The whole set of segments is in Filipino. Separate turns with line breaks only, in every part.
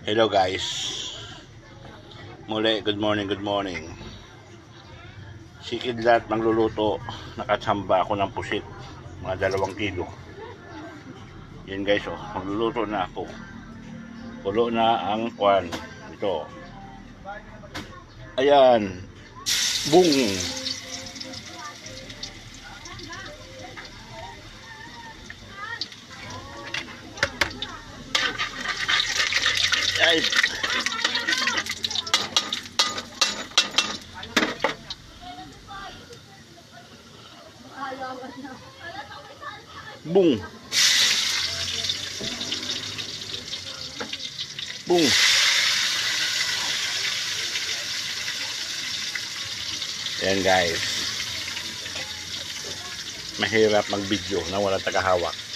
Hello guys. Muli, good morning, good morning. Si Kidlat magluluto. Nakatsamba ako ng pusit. Mga dalawang kilo. Yan guys, oh. Magluluto na ako. Pulo na ang kwan. Ito. Ayan. Boom! Ay, Boom. Boom. Yan guys. Mahirap mag-video na wala tagahawak.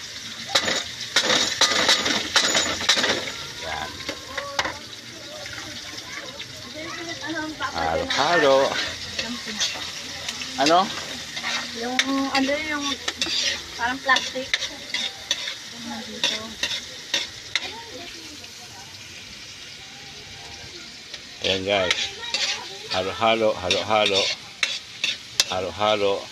Halo, halo. Ano?
Yung ano yung parang plastic. Dito?
Ayan guys. Halo-halo, halo-halo. Halo-halo.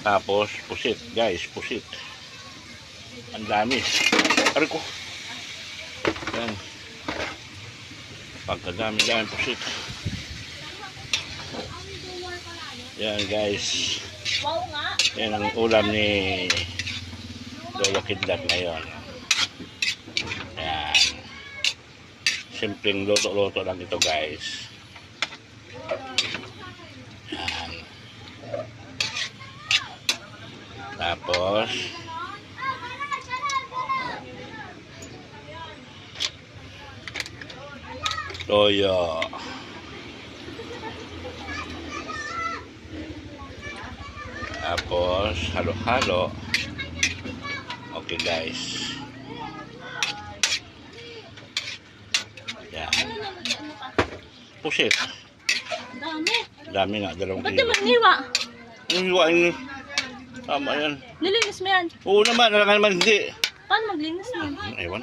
Tapos, pusit. Guys, pusit. Ang dami. Ari ko. Yan. Pagkadami-dami pusit. Yan guys. Yan ang ulam ni Lolo Kidlat ngayon. Yan. Simpleng luto-luto lang ito guys. Yan. Tapos, toyo. Tapos, halo-halo. Okay guys. Yan. Pusit.
Dami.
Dami nga, dalawang
Ba't
kilo.
naman niwa?
Hiwain mo. Tama yan.
Nilinis mo yan.
Oo naman, alam nga naman hindi.
Paano maglinis mo yan?
Ewan.